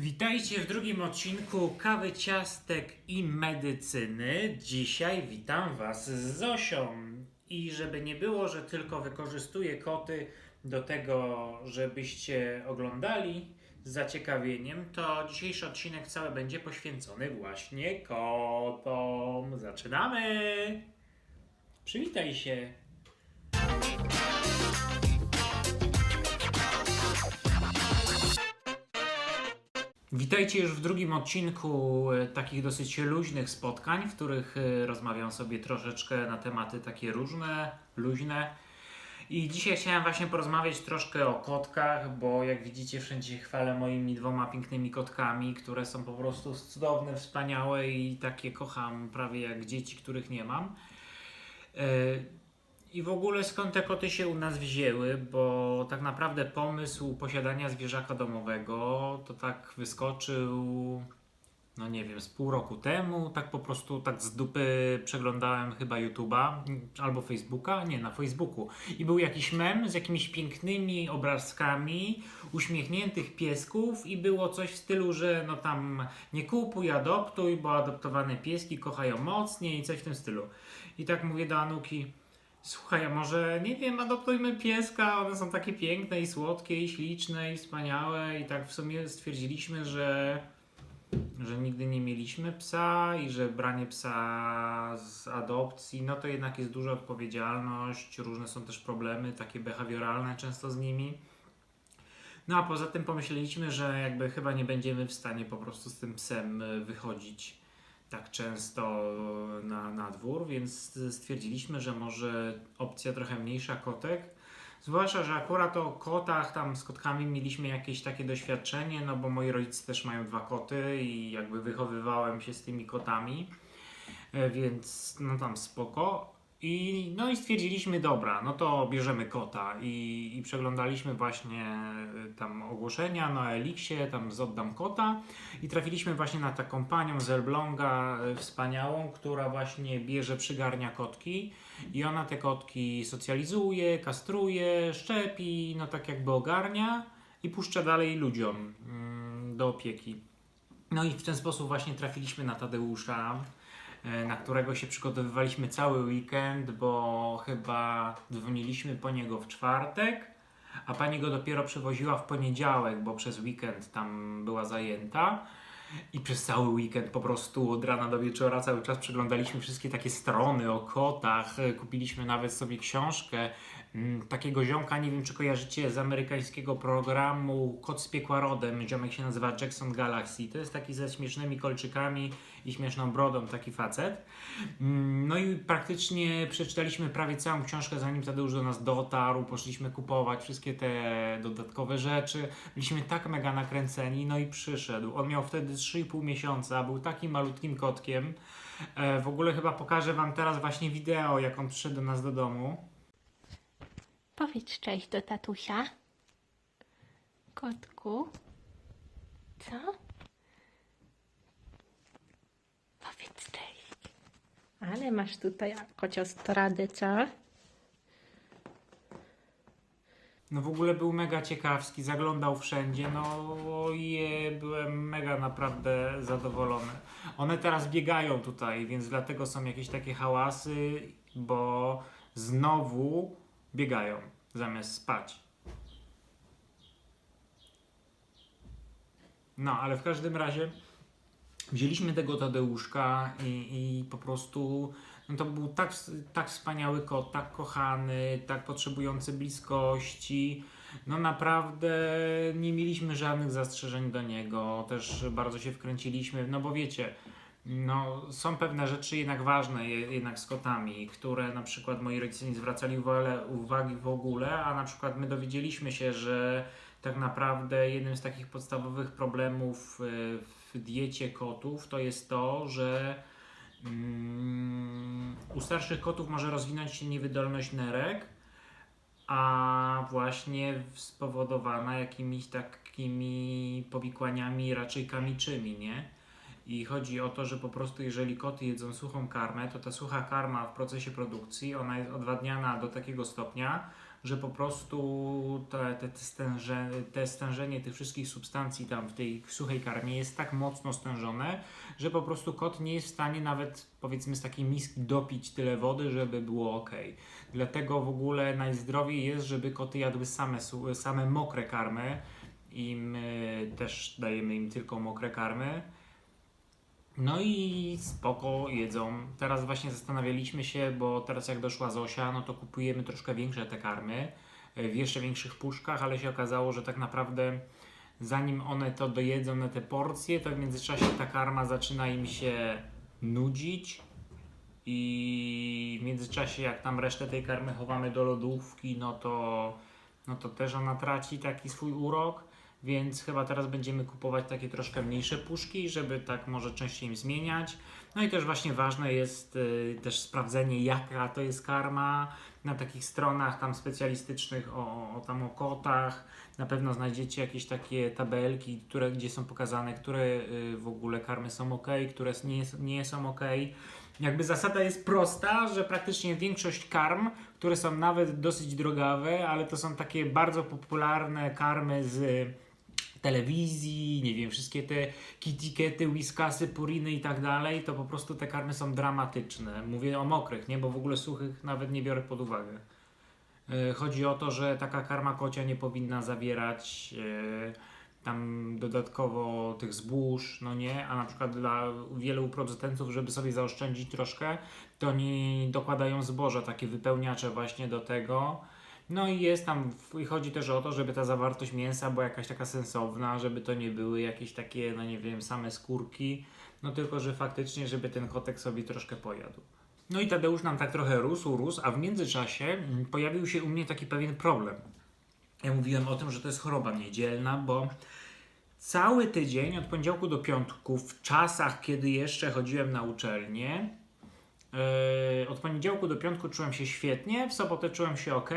Witajcie w drugim odcinku Kawy, Ciastek i Medycyny. Dzisiaj witam Was z Zosią. I żeby nie było, że tylko wykorzystuję koty do tego, żebyście oglądali z zaciekawieniem, to dzisiejszy odcinek cały będzie poświęcony właśnie kotom. Zaczynamy! Przywitaj się! Witajcie już w drugim odcinku e, takich dosyć luźnych spotkań, w których e, rozmawiam sobie troszeczkę na tematy takie różne, luźne. I dzisiaj chciałem właśnie porozmawiać troszkę o kotkach, bo jak widzicie wszędzie chwalę moimi dwoma pięknymi kotkami, które są po prostu cudowne, wspaniałe i takie kocham prawie jak dzieci, których nie mam. I w ogóle skąd te koty się u nas wzięły, bo tak naprawdę pomysł posiadania zwierzaka domowego to tak wyskoczył, no nie wiem, z pół roku temu, tak po prostu tak z dupy przeglądałem chyba YouTube'a albo Facebooka, nie, na Facebooku. I był jakiś mem z jakimiś pięknymi obrazkami uśmiechniętych piesków i było coś w stylu, że no tam nie kupuj, adoptuj, bo adoptowane pieski kochają mocniej i coś w tym stylu. I tak mówię do Anuki, Słuchaj, a może nie wiem, adoptujmy pieska, one są takie piękne i słodkie i śliczne i wspaniałe i tak w sumie stwierdziliśmy, że, że nigdy nie mieliśmy psa i że branie psa z adopcji, no to jednak jest duża odpowiedzialność, różne są też problemy takie behawioralne często z nimi. No a poza tym pomyśleliśmy, że jakby chyba nie będziemy w stanie po prostu z tym psem y, wychodzić tak często na, na dwór, więc stwierdziliśmy, że może opcja trochę mniejsza kotek. Zwłaszcza, że akurat o kotach, tam z kotkami mieliśmy jakieś takie doświadczenie, no bo moi rodzice też mają dwa koty i jakby wychowywałem się z tymi kotami, e, więc no tam spoko. I, no i stwierdziliśmy, dobra, no to bierzemy kota. I, i przeglądaliśmy właśnie y, tam ogłoszenia na Elixie, tam z oddam kota. I trafiliśmy właśnie na taką panią z Elbląga y, wspaniałą, która właśnie bierze, przygarnia kotki. I ona te kotki socjalizuje, kastruje, szczepi, no tak jakby ogarnia i puszcza dalej ludziom mm, do opieki. No i w ten sposób właśnie trafiliśmy na Tadeusza, na którego się przygotowywaliśmy cały weekend, bo chyba dzwoniliśmy po niego w czwartek, a pani go dopiero przywoziła w poniedziałek, bo przez weekend tam była zajęta. I przez cały weekend po prostu od rana do wieczora cały czas przeglądaliśmy wszystkie takie strony o kotach. E, kupiliśmy nawet sobie książkę takiego ziomka, nie wiem czy kojarzycie z amerykańskiego programu Kot z piekła rodem, ziomek się nazywa Jackson Galaxy, to jest taki ze śmiesznymi kolczykami i śmieszną brodą, taki facet. Mm, no i praktycznie przeczytaliśmy prawie całą książkę zanim Tadeusz do nas dotarł, poszliśmy kupować wszystkie te dodatkowe rzeczy, byliśmy tak mega nakręceni, no i przyszedł. On miał wtedy 3,5 miesiąca, był takim malutkim kotkiem. E, w ogóle chyba pokażę Wam teraz właśnie wideo, jak on przyszedł do nas do domu. Powiedz cześć do tatusia. Kotku. Co? Powiedz cześć. Ale masz tutaj kociostradę, co? No w ogóle był mega ciekawski, zaglądał wszędzie, no je, byłem mega naprawdę zadowolony. One teraz biegają tutaj, więc dlatego są jakieś takie hałasy, bo znowu biegają zamiast spać. No, ale w każdym razie wzięliśmy tego Tadeuszka i, i po prostu no to był tak, tak wspaniały kot, tak kochany, tak potrzebujący bliskości. No naprawdę nie mieliśmy żadnych zastrzeżeń do niego, też bardzo się wkręciliśmy, no bo wiecie, no, są pewne rzeczy jednak ważne jednak z kotami, które na przykład moi rodzice nie zwracali uwagi w ogóle, a na przykład my dowiedzieliśmy się, że tak naprawdę jednym z takich podstawowych problemów y, w diecie kotów to jest to, że um, u starszych kotów może rozwinąć się niewydolność nerek, a właśnie spowodowana jakimiś takimi powikłaniami raczej kamiczymi, nie? I chodzi o to, że po prostu jeżeli koty jedzą suchą karmę, to ta sucha karma w procesie produkcji, ona jest odwadniana do takiego stopnia, że po prostu te, te, te, stęże, te stężenie tych wszystkich substancji tam w tej suchej karmie jest tak mocno stężone, że po prostu kot nie jest w stanie nawet powiedzmy z takiej miski dopić tyle wody, żeby było ok. Dlatego w ogóle najzdrowiej jest, żeby koty jadły same, same mokre karmy i my też dajemy im tylko mokre karmy. No i spoko jedzą. Teraz właśnie zastanawialiśmy się, bo teraz jak doszła Zosia, no to kupujemy troszkę większe te karmy w jeszcze większych puszkach, ale się okazało, że tak naprawdę zanim one to dojedzą na te porcje, to w międzyczasie ta karma zaczyna im się nudzić i w międzyczasie jak tam resztę tej karmy chowamy do lodówki, no to, no to też ona traci taki swój urok. Więc chyba teraz będziemy kupować takie troszkę mniejsze puszki, żeby tak może częściej im zmieniać. No i też właśnie ważne jest y, też sprawdzenie jaka to jest karma na takich stronach tam specjalistycznych o, o tam o kotach. Na pewno znajdziecie jakieś takie tabelki, które, gdzie są pokazane, które y, w ogóle karmy są ok, które nie, nie są ok. Jakby zasada jest prosta, że praktycznie większość karm, które są nawet dosyć drogawe, ale to są takie bardzo popularne karmy z telewizji, nie wiem, wszystkie te kitikety, whiskasy, puriny i tak dalej, to po prostu te karmy są dramatyczne. Mówię o mokrych, nie, bo w ogóle suchych nawet nie biorę pod uwagę. E, Chodzi o to, że taka karma kocia nie powinna zawierać e, tam dodatkowo tych zbóż, no nie, a na przykład dla wielu producentów, żeby sobie zaoszczędzić troszkę, to oni dokładają zboża, takie wypełniacze właśnie do tego. No i jest tam, i chodzi też o to, żeby ta zawartość mięsa była jakaś taka sensowna, żeby to nie były jakieś takie, no nie wiem, same skórki, no tylko, że faktycznie, żeby ten kotek sobie troszkę pojadł. No i Tadeusz nam tak trochę rósł, rósł, a w międzyczasie mm, pojawił się u mnie taki pewien problem. Ja mówiłem o tym, że to jest choroba niedzielna, bo cały tydzień od poniedziałku do piątku, w czasach, kiedy jeszcze chodziłem na uczelnię, od poniedziałku do piątku czułem się świetnie, w sobotę czułem się ok,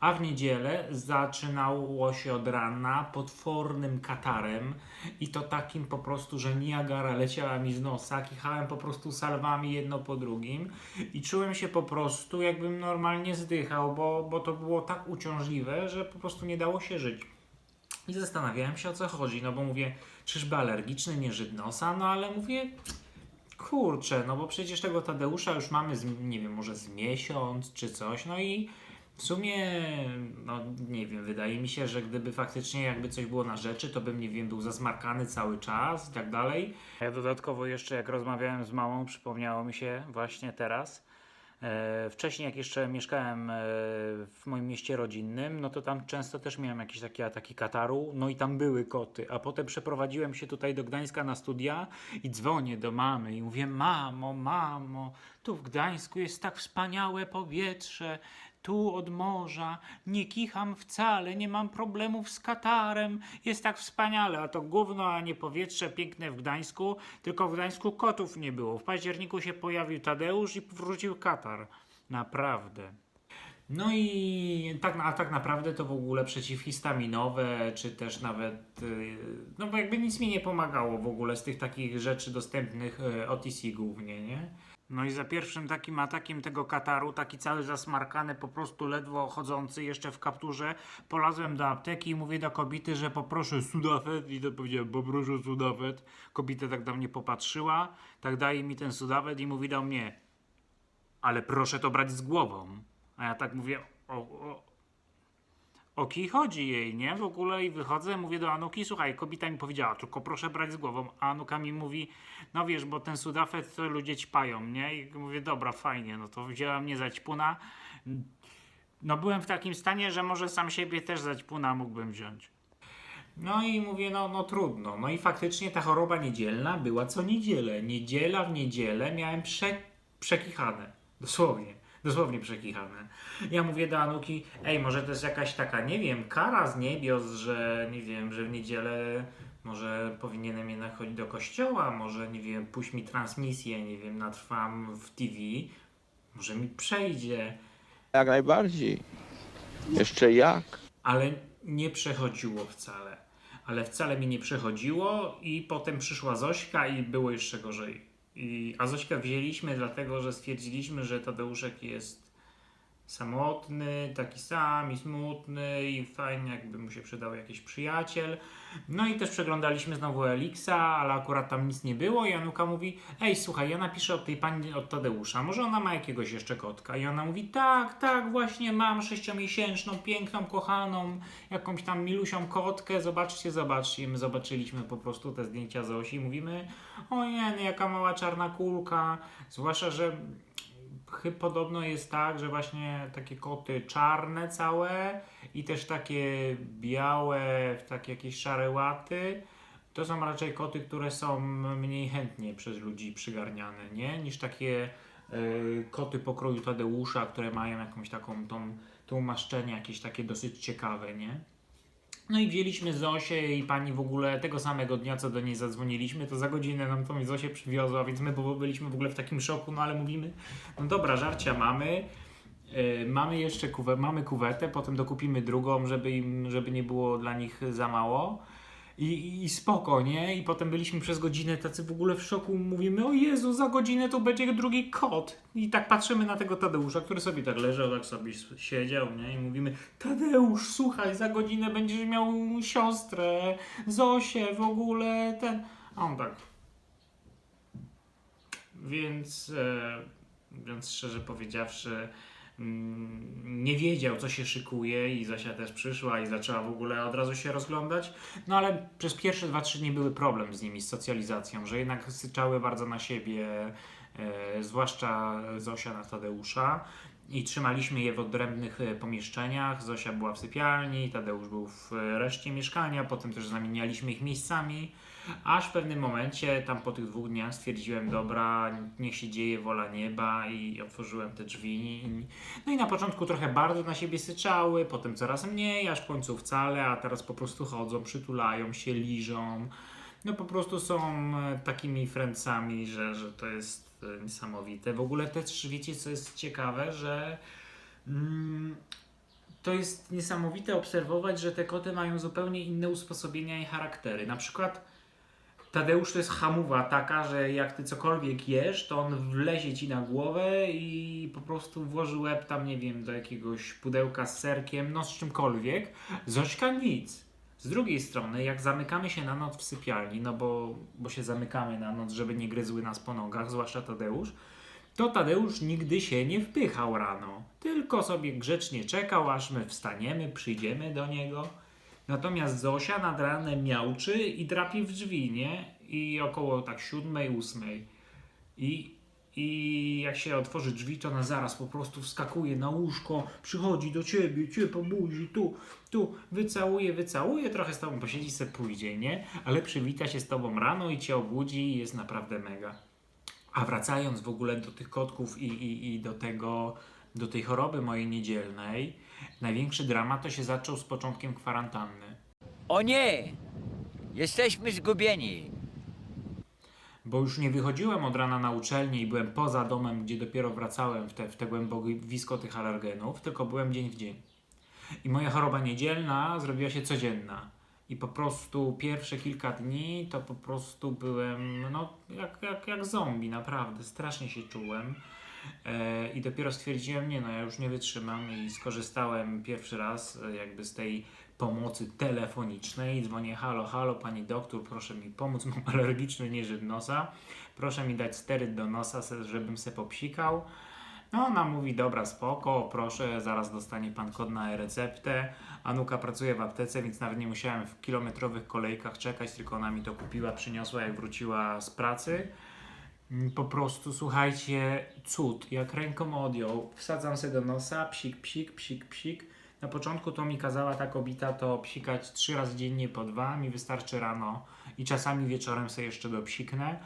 a w niedzielę zaczynało się od rana potwornym katarem i to takim po prostu, że Niagara leciała mi z nosa, kichałem po prostu salwami jedno po drugim i czułem się po prostu jakbym normalnie zdychał, bo, bo to było tak uciążliwe, że po prostu nie dało się żyć. I zastanawiałem się o co chodzi, no bo mówię, czyżby alergiczny nieżyt nosa, no ale mówię, kurczę, no bo przecież tego Tadeusza już mamy, z, nie wiem, może z miesiąc czy coś, no i w sumie, no nie wiem, wydaje mi się, że gdyby faktycznie jakby coś było na rzeczy, to bym, nie wiem, był zasmarkany cały czas i tak dalej. Ja dodatkowo jeszcze jak rozmawiałem z mamą, przypomniało mi się właśnie teraz, Wcześniej, jak jeszcze mieszkałem e, w moim mieście rodzinnym, no to tam często też miałem jakieś takie ataki kataru, no i tam były koty. A potem przeprowadziłem się tutaj do Gdańska na studia i dzwonię do mamy i mówię: Mamo, mamo, tu w Gdańsku jest tak wspaniałe powietrze, tu od morza, nie kicham wcale, nie mam problemów z katarem, jest tak wspaniale, a to gówno, a nie powietrze piękne w Gdańsku, tylko w Gdańsku kotów nie było. W październiku się pojawił Tadeusz i wrócił katar. Naprawdę. No i tak, a tak naprawdę to w ogóle przeciwhistaminowe, czy też nawet, yy, no bo jakby nic mi nie pomagało w ogóle z tych takich rzeczy dostępnych yy, OTC głównie, nie? No i za pierwszym takim atakiem tego kataru, taki cały zasmarkany, po prostu ledwo chodzący, jeszcze w kapturze, polazłem do apteki i mówię do kobiety, że poproszę sudafet i to powiedziałem, poproszę sudafet. Kobieta tak do mnie popatrzyła, tak daje mi ten sudafet i mówi do mnie, ale proszę to brać z głową. A ja tak mówię, o, o, o kij chodzi jej, nie? W ogóle i wychodzę, mówię do Anuki, słuchaj, kobieta mi powiedziała, tylko proszę brać z głową. A Anuka mi mówi, no wiesz, bo ten sudafet to ludzie ćpają, nie? I mówię, dobra, fajnie, no to wzięła mnie za ćpuna. No byłem w takim stanie, że może sam siebie też za ćpuna mógłbym wziąć. No i mówię, no, no trudno. No i faktycznie ta choroba niedzielna była co niedzielę. Niedziela w niedzielę miałem prze, przekichane. Dosłownie. Dosłownie przekichane. Ja mówię do Anuki, ej, może to jest jakaś taka, nie wiem, kara z niebios, że nie wiem, że w niedzielę może powinienem jednak chodzić do kościoła, może nie wiem, puść mi transmisję, nie wiem, natrwam w TV, może mi przejdzie. Jak najbardziej. Jeszcze jak? ale nie przechodziło wcale. Ale wcale mi nie przechodziło i potem przyszła Zośka i było jeszcze gorzej. I, a Zośkę wzięliśmy dlatego, że stwierdziliśmy, że Tadeuszek jest samotny, taki sam i smutny i fajnie jakby mu się przydał jakiś przyjaciel. No i też przeglądaliśmy znowu Elixa, ale akurat tam nic nie było i Anuka mówi, ej słuchaj, ja napiszę od tej pani, od Tadeusza, może ona ma jakiegoś jeszcze kotka? I ona mówi, tak, tak, właśnie mam sześciomiesięczną, piękną, kochaną, jakąś tam milusią kotkę, zobaczcie, zobaczcie. I my zobaczyliśmy po prostu te zdjęcia Zosi i mówimy, o nie, no jaka mała czarna kulka, zwłaszcza, że Chy- podobno jest tak, że właśnie takie koty czarne całe i też takie białe, takie jakieś szare łaty, to są raczej koty, które są mniej chętnie przez ludzi przygarniane, nie? Niż takie y, koty pokroju Tadeusza, które mają jakąś taką tą, tą maszczenie jakieś takie dosyć ciekawe, nie? No i wzięliśmy Zosię i pani w ogóle tego samego dnia, co do niej zadzwoniliśmy, to za godzinę nam tą Zosię przywiozła, więc my byliśmy w ogóle w takim szoku, no ale mówimy, no dobra, żarcia mamy, yy, mamy jeszcze kuwę, mamy kuwetę, potem dokupimy drugą, żeby im, żeby nie było dla nich za mało. I, I spoko, nie? I potem byliśmy przez godzinę tacy w ogóle w szoku. Mówimy, o Jezu, za godzinę to będzie drugi kot. I tak patrzymy na tego Tadeusza, który sobie tak leżał, tak sobie siedział, nie? I mówimy, Tadeusz, słuchaj, za godzinę będziesz miał siostrę, Zosię, w ogóle ten... A on tak... Więc, e, więc szczerze powiedziawszy, nie wiedział, co się szykuje i Zosia też przyszła i zaczęła w ogóle od razu się rozglądać. No ale przez pierwsze 2-3 dni były problem z nimi, z socjalizacją, że jednak syczały bardzo na siebie, e, zwłaszcza Zosia na Tadeusza. I trzymaliśmy je w odrębnych e, pomieszczeniach. Zosia była w sypialni, Tadeusz był w e, reszcie mieszkania, potem też zamienialiśmy ich miejscami. Aż w pewnym momencie, tam po tych dwóch dniach, stwierdziłem, dobra, niech się dzieje wola nieba i otworzyłem te drzwi. No i na początku trochę bardzo na siebie syczały, potem coraz mniej, aż w końcu wcale, a teraz po prostu chodzą, przytulają się, liżą. No po prostu są e, takimi friendsami, że, że to jest e, niesamowite. W ogóle też wiecie, co jest ciekawe, że mm, to jest niesamowite obserwować, że te koty mają zupełnie inne usposobienia i charaktery. Na przykład Tadeusz to jest hamuwa taka, że jak ty cokolwiek jesz, to on wlezie ci na głowę i po prostu włoży łeb tam, nie wiem, do jakiegoś pudełka z serkiem, no z czymkolwiek. Zośka nic. Z drugiej strony, jak zamykamy się na noc w sypialni, no bo, bo się zamykamy na noc, żeby nie gryzły nas po nogach, zwłaszcza Tadeusz, to Tadeusz nigdy się nie wpychał rano. Tylko sobie grzecznie czekał, aż my wstaniemy, przyjdziemy do niego. Natomiast Zosia nad ranem miauczy i drapi w drzwi, nie? I około tak siódmej, ósmej. I, I jak się otworzy drzwi, to ona zaraz po prostu wskakuje na łóżko, przychodzi do ciebie, cię po buzi, tu, tu, wycałuje, wycałuje, trochę z tobą posiedzi, se pójdzie, nie? Ale przywita się z tobą rano i cię obudzi i jest naprawdę mega. A wracając w ogóle do tych kotków i, i, i do tego, do tej choroby mojej niedzielnej, największy dramat to się zaczął z początkiem kwarantanny. O nie! Jesteśmy zgubieni. Bo już nie wychodziłem od rana na uczelnię i byłem poza domem, gdzie dopiero wracałem w te, w te głębokowisko tych alergenów, tylko byłem dzień w dzień. I moja choroba niedzielna zrobiła się codzienna. I po prostu pierwsze kilka dni to po prostu byłem no, jak, jak, jak zombie, naprawdę. Strasznie się czułem. E, I dopiero stwierdziłem, nie no, ja już nie wytrzymam i skorzystałem pierwszy raz e, jakby z tej pomocy telefonicznej. Dzwonię, halo, halo, pani doktor, proszę mi pomóc, mam alergiczny nieżyt nosa. Proszę mi dać steryt do nosa, żebym se popsikał. No ona mówi, dobra, spoko, proszę, zaraz dostanie pan kod na e-receptę. Anuka pracuje w aptece, więc nawet nie musiałem w kilometrowych kolejkach czekać, tylko ona mi to kupiła, przyniosła jak wróciła z pracy. Mm, Po prostu, słuchajcie, cud, jak ręką odjął, wsadzam se do nosa, psik, psik, psik, psik. Na początku to mi kazała ta kobieta to psikać trzy razy dziennie po dwa, mi wystarczy rano i czasami wieczorem sobie jeszcze dopsiknę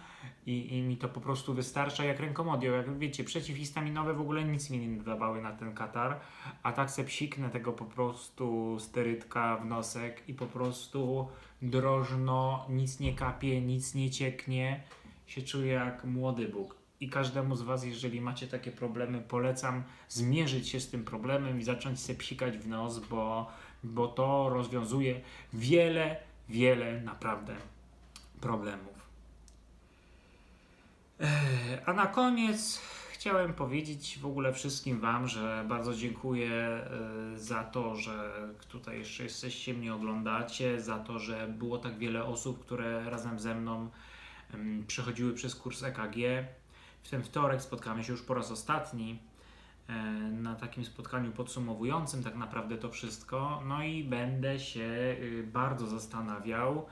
i, i mi to po prostu wystarcza jak ręką odjął. Jak wiecie, przeciwhistaminowe w ogóle nic mi nie dawały na ten katar, a tak se psiknę tego po prostu sterytka w nosek i po prostu drożno, nic nie kapie, nic nie cieknie, się czuję jak młody Bóg. I każdemu z Was, jeżeli macie takie problemy, polecam zmierzyć się z tym problemem i zacząć się psikać w nos, bo, bo to rozwiązuje wiele, wiele naprawdę problemów. A na koniec chciałem powiedzieć w ogóle wszystkim Wam, że bardzo dziękuję y, za to, że tutaj jeszcze jesteście, mnie oglądacie, za to, że było tak wiele osób, które razem ze mną przechodziły przez kurs EKG. W ten wtorek spotkamy się już po raz ostatni e, na takim spotkaniu podsumowującym tak naprawdę to wszystko. No i będę się y, bardzo zastanawiał,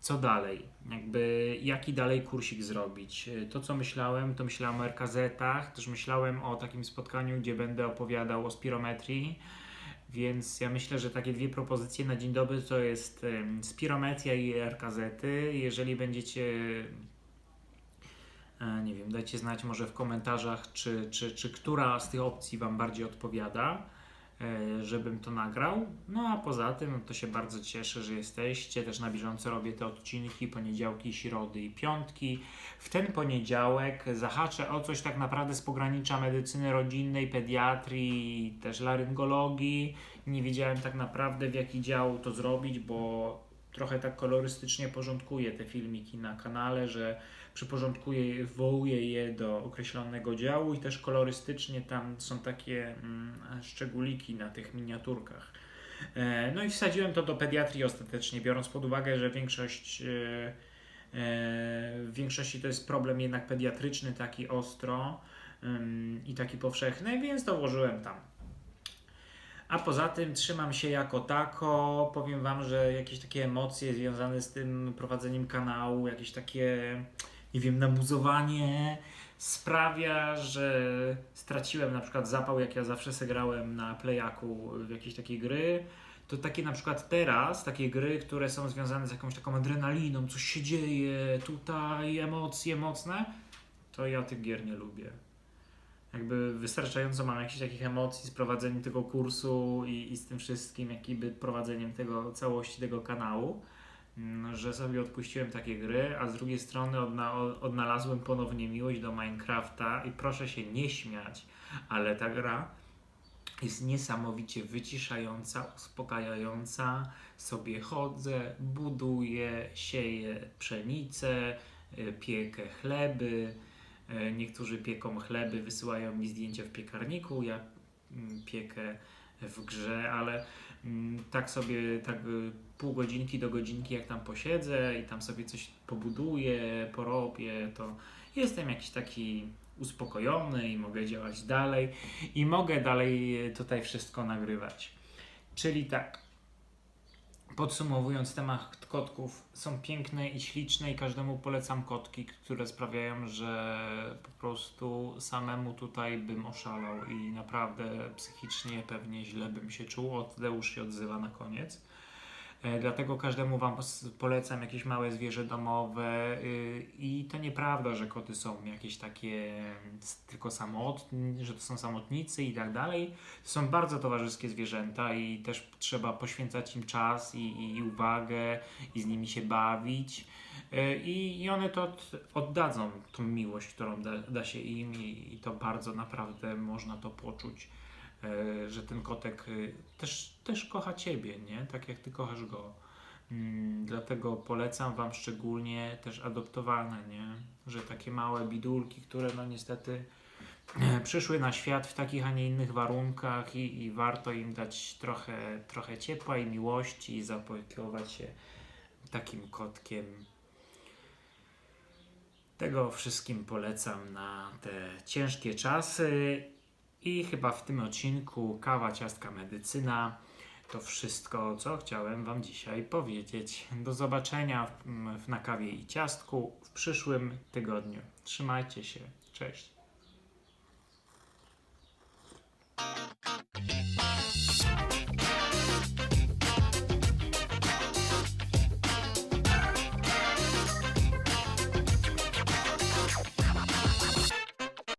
co dalej, jakby jaki dalej kursik zrobić. Y, To co myślałem, to myślałem o RKZ-ach, też myślałem o takim spotkaniu, gdzie będę opowiadał o spirometrii. Więc ja myślę, że takie dwie propozycje na dzień dobry to jest spirometria i RKZ-y. Jeżeli będziecie E, Nie wiem, dajcie znać może w komentarzach, czy, czy, czy która z tych opcji Wam bardziej odpowiada, żebym to nagrał. No a poza tym no to się bardzo cieszę, że jesteście. Też na bieżąco robię te odcinki, poniedziałki, środy i piątki. W ten poniedziałek zahaczę o coś tak naprawdę z pogranicza medycyny rodzinnej, pediatrii, też laryngologii. Nie wiedziałem tak naprawdę w jaki dział to zrobić, bo trochę tak kolorystycznie porządkuję te filmiki na kanale, że przyporządkuję, wołuję je do określonego działu i też kolorystycznie tam są takie mm, szczególiki na tych miniaturkach. E, no i wsadziłem to do pediatrii ostatecznie, biorąc pod uwagę, że większość e, e, w większości to jest problem jednak pediatryczny, taki ostro i taki powszechny, więc to włożyłem tam. A poza tym trzymam się jako tako. Powiem Wam, że jakieś takie emocje związane z tym prowadzeniem kanału, jakieś takie, nie wiem, namuzowanie sprawia, że straciłem na przykład zapał, jak ja zawsze se grałem na playaku w jakieś takie gry. To takie na przykład teraz, takie gry, które są związane z jakąś taką adrenaliną, coś się dzieje, tutaj emocje mocne, to ja tych gier nie lubię jakby wystarczająco mam jakichś takich emocji z prowadzeniem tego kursu i, i z tym wszystkim, jakby prowadzeniem tego całości tego kanału, że sobie odpuściłem takie gry, a z drugiej strony odna, odnalazłem ponownie miłość do Minecrafta i proszę się nie śmiać, ale ta gra jest niesamowicie wyciszająca, uspokajająca. Sobie chodzę, buduję, sieję pszenicę, y, piekę chleby. E, Niektórzy pieką chleby, wysyłają mi zdjęcia w piekarniku, ja mm, piekę w grze, ale mm, tak sobie tak y, pół godzinki do godzinki jak tam posiedzę i tam sobie coś pobuduję, porobię, to jestem jakiś taki uspokojony i mogę działać dalej i mogę dalej y, tutaj wszystko nagrywać. Czyli tak, Podsumowując temat kotków, są piękne i śliczne i każdemu polecam kotki, które sprawiają, że po prostu samemu tutaj bym oszalał i naprawdę psychicznie pewnie źle bym się czuł. O, Tadeusz się odzywa na koniec. E, Dlatego każdemu Wam polecam jakieś małe zwierzę domowe y, i to nieprawda, że koty są jakieś takie mm, tylko samotni, że to są samotnicy i tak dalej. To są bardzo towarzyskie zwierzęta i też trzeba poświęcać im czas i, i, i uwagę i z nimi się bawić. Y, I, I one to od, oddadzą tą miłość, którą da, da się im i, i to bardzo naprawdę można to poczuć, że ten kotek y, też, też kocha Ciebie, nie? Tak jak Ty kochasz go. Mm, dlatego polecam Wam szczególnie też adoptowane, nie? Że takie małe bidulki, które no niestety e, przyszły na świat w takich, a nie innych warunkach i, i warto im dać trochę, trochę ciepła i miłości i zaopiekować się takim kotkiem. Tego wszystkim polecam na te ciężkie czasy i chyba w tym odcinku kawa, ciastka, medycyna. To wszystko, co chciałem Wam dzisiaj powiedzieć. Do zobaczenia w, mm, w, na kawie i ciastku w przyszłym tygodniu. Trzymajcie się. Cześć.